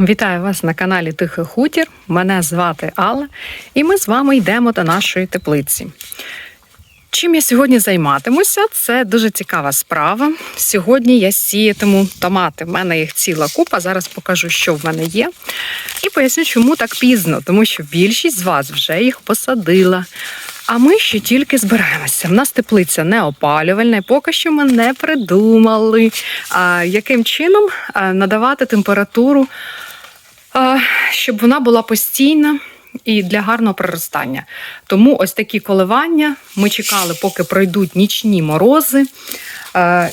Вітаю вас на каналі Тихий Хутір. Мене звати Алла, і ми з вами йдемо до нашої теплиці. Чим я сьогодні займатимуся? Це дуже цікава справа. Сьогодні я сіятиму томати. В мене їх ціла купа. Зараз покажу, що в мене є. І поясню, чому так пізно, тому що більшість з вас вже їх посадила. А ми ще тільки збираємося. В нас теплиця не опалювальна, і поки що ми не придумали, яким чином надавати температуру, щоб вона була постійна і для гарного проростання. Тому ось такі коливання ми чекали, поки пройдуть нічні морози.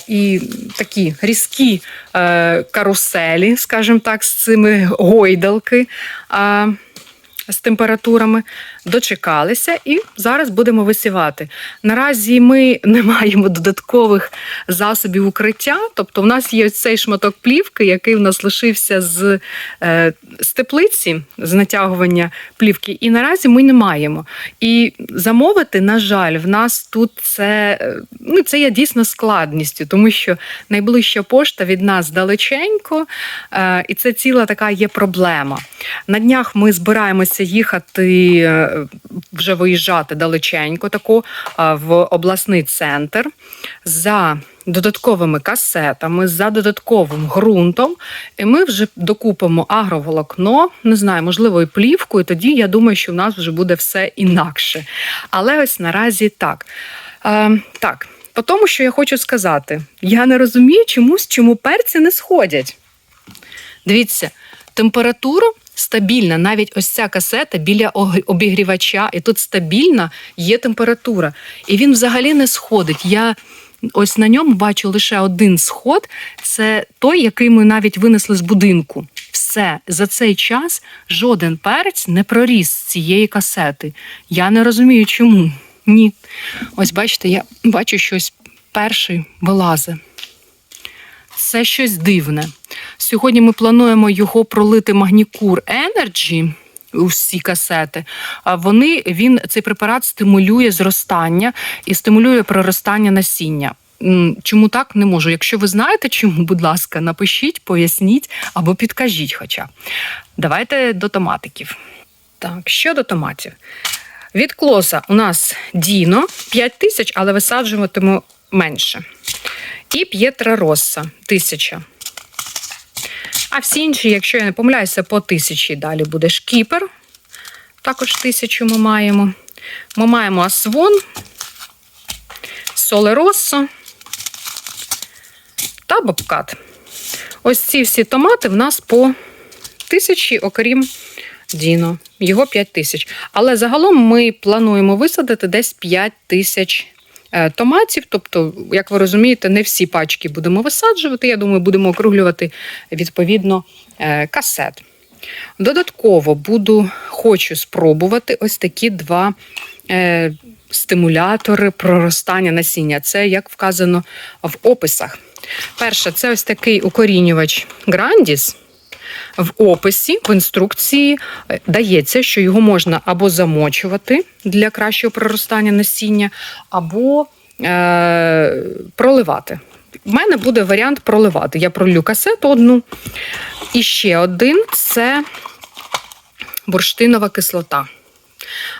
І такі різкі е, каруселі, скажімо так, з цими гойдалки з температурами, дочекалися і зараз будемо висівати. Наразі ми не маємо додаткових засобів укриття, тобто в нас є цей шматок плівки, який в нас лишився з, е, з теплиці, з натягування плівки, і наразі ми не маємо. І замовити, на жаль, в нас тут це, е, ну, це є дійсно складністю, тому що найближча пошта від нас далеченько, е, і це ціла така є проблема. На днях ми збираємося їхати, вже виїжджати далеченько, тако е, в обласний центр за додатковими касетами, за додатковим ґрунтом. І ми вже докупимо агроволокно, не знаю, можливо, і плівку, і тоді я думаю, що в нас вже буде все інакше. Але ось наразі так. Е, так, по тому, що я хочу сказати, я не розумію чомусь, чому перці не сходять. Дивіться, температура стабільна, навіть ось ця касета біля обігрівача, і тут стабільна є температура. І він взагалі не сходить. Я ось на ньому бачу лише один сход це той, який ми навіть винесли з будинку. Все, за цей час жоден перець не проріс цієї касети. Я не розумію, чому. Ні. Ось бачите, я бачу щось перший вилазе. Це щось дивне. Сьогодні ми плануємо його пролити Магнікур Energy у всі касети. Вони він цей препарат стимулює зростання і стимулює проростання насіння. Чому так не можу? Якщо ви знаєте, чому, будь ласка, напишіть, поясніть або підкажіть. Хоча давайте до томатиків. Так, щодо томатів. Від клоса у нас Діно 5 тисяч, але висаджуватиму менше. І П'єтра Росса 1000. А всі інші, якщо я не помиляюся, по тисячі далі буде шкіпер. Також тисячу ми маємо. Ми маємо Асвон, Соле Россо та Бобкат. Ось ці всі томати в нас по тисячі, окрім Діно. Його 5 тисяч. Але загалом ми плануємо висадити десь 5 тисяч томатів. Тобто, як ви розумієте, не всі пачки будемо висаджувати. Я думаю, будемо округлювати відповідно е, касет. Додатково буду, хочу спробувати ось такі два е, стимулятори проростання насіння. Це як вказано в описах. Перше, це ось такий укорінювач Grandis. В описі, в інструкції е, дається, що його можна або замочувати для кращого проростання насіння, або е, проливати. У мене буде варіант проливати. Я пролю касету одну. І ще один це бурштинова кислота.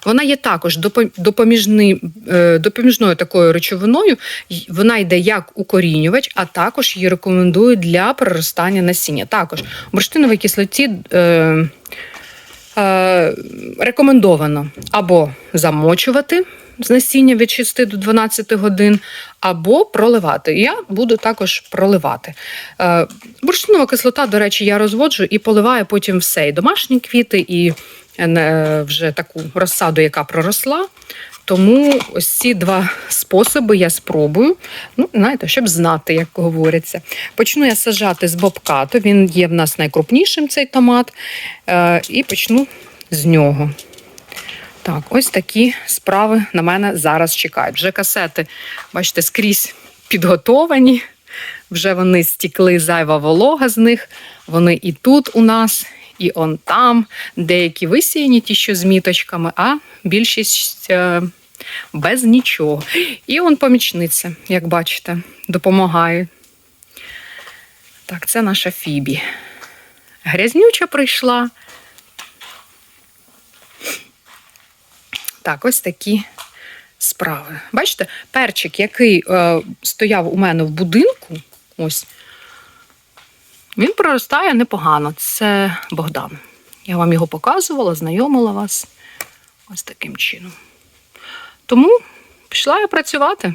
Вона є також е, допоміжною такою речовиною. Вона йде як укорінювач, а також її рекомендують для проростання насіння. Також в бурштиновій кислоті е, е, рекомендовано або замочувати з насіння від 6 до 12 годин, або проливати. Я буду також проливати. Бурштинова кислота, до речі, я розводжу і поливаю потім все. І домашні квіти, і вже таку розсаду, яка проросла. Тому ось ці два способи я спробую. Ну, знаєте, щоб знати, як говориться. Почну я саджати з бобкату. Він є в нас найкрупнішим цей томат. Е, і почну з нього. Так, ось такі справи на мене зараз чекають. Вже касети, бачите, скрізь підготовані. Вже вони стікли зайва волога з них. Вони і тут у нас, і он там. Деякі висіяні, ті, що з міточками, а більшість е, без нічого. І он помічниця, як бачите, допомагає. Так, це наша Фібі. грязнюча прийшла. Так, ось такі справи. Бачите, перчик, який е, стояв у мене в будинку, ось, він проростає непогано. Це Богдан. Я вам його показувала, знайомила вас ось таким чином. Тому пішла я працювати.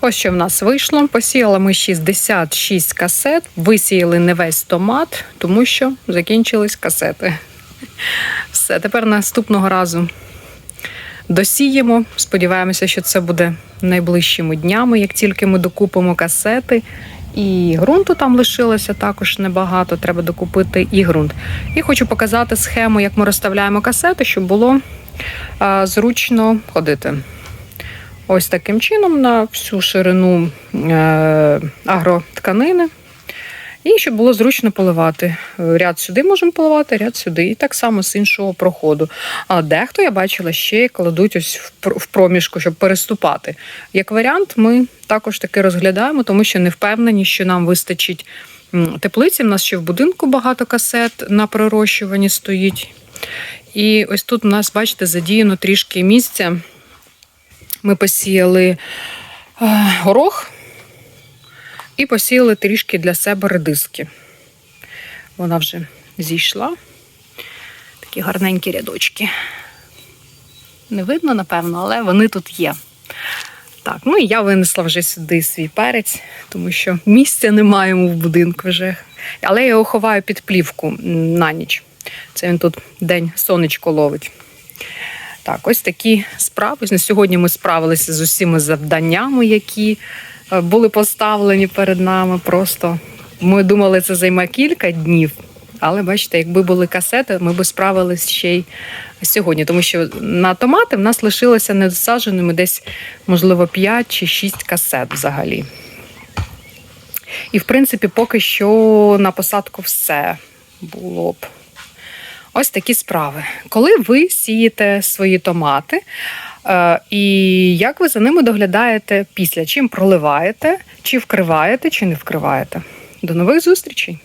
Ось що в нас вийшло. Посіяли ми 66 касет, висіяли не весь томат, тому що закінчились касети. Все, тепер наступного разу досіємо. Сподіваємося, що це буде найближчими днями, як тільки ми докупимо касети. І ґрунту там лишилося також небагато, треба докупити і ґрунт. І хочу показати схему, як ми розставляємо касети, щоб було а, зручно ходити. Ось таким чином на всю ширину е, агротканини. І щоб було зручно поливати. Ряд сюди можемо поливати, ряд сюди. І так само з іншого проходу. А дехто я бачила ще кладуть ось в проміжку, щоб переступати. Як варіант, ми також таки розглядаємо, тому що не впевнені, що нам вистачить теплиці. У нас ще в будинку багато касет на пророщуванні стоїть. І ось тут у нас, бачите, задіяно трішки місця. Ми посіяли е, горох і посіяли трішки для себе редиски. Вона вже зійшла. Такі гарненькі рядочки. Не видно, напевно, але вони тут є. Так, ну і я винесла вже сюди свій перець, тому що місця не маємо в будинку вже. Але я його ховаю під плівку на ніч. Це він тут день сонечко ловить. Так, ось такі справи. На сьогодні ми справилися з усіма завданнями, які були поставлені перед нами. Просто ми думали, це займе кілька днів. Але бачите, якби були касети, ми б справились ще й сьогодні. Тому що на томати в нас лишилося недосадженими десь, можливо, 5 чи 6 касет взагалі. І, в принципі, поки що на посадку все було б. Ось такі справи. Коли ви сієте свої томати, е, і як ви за ними доглядаєте після? Чим проливаєте, чи вкриваєте, чи не вкриваєте? До нових зустрічей!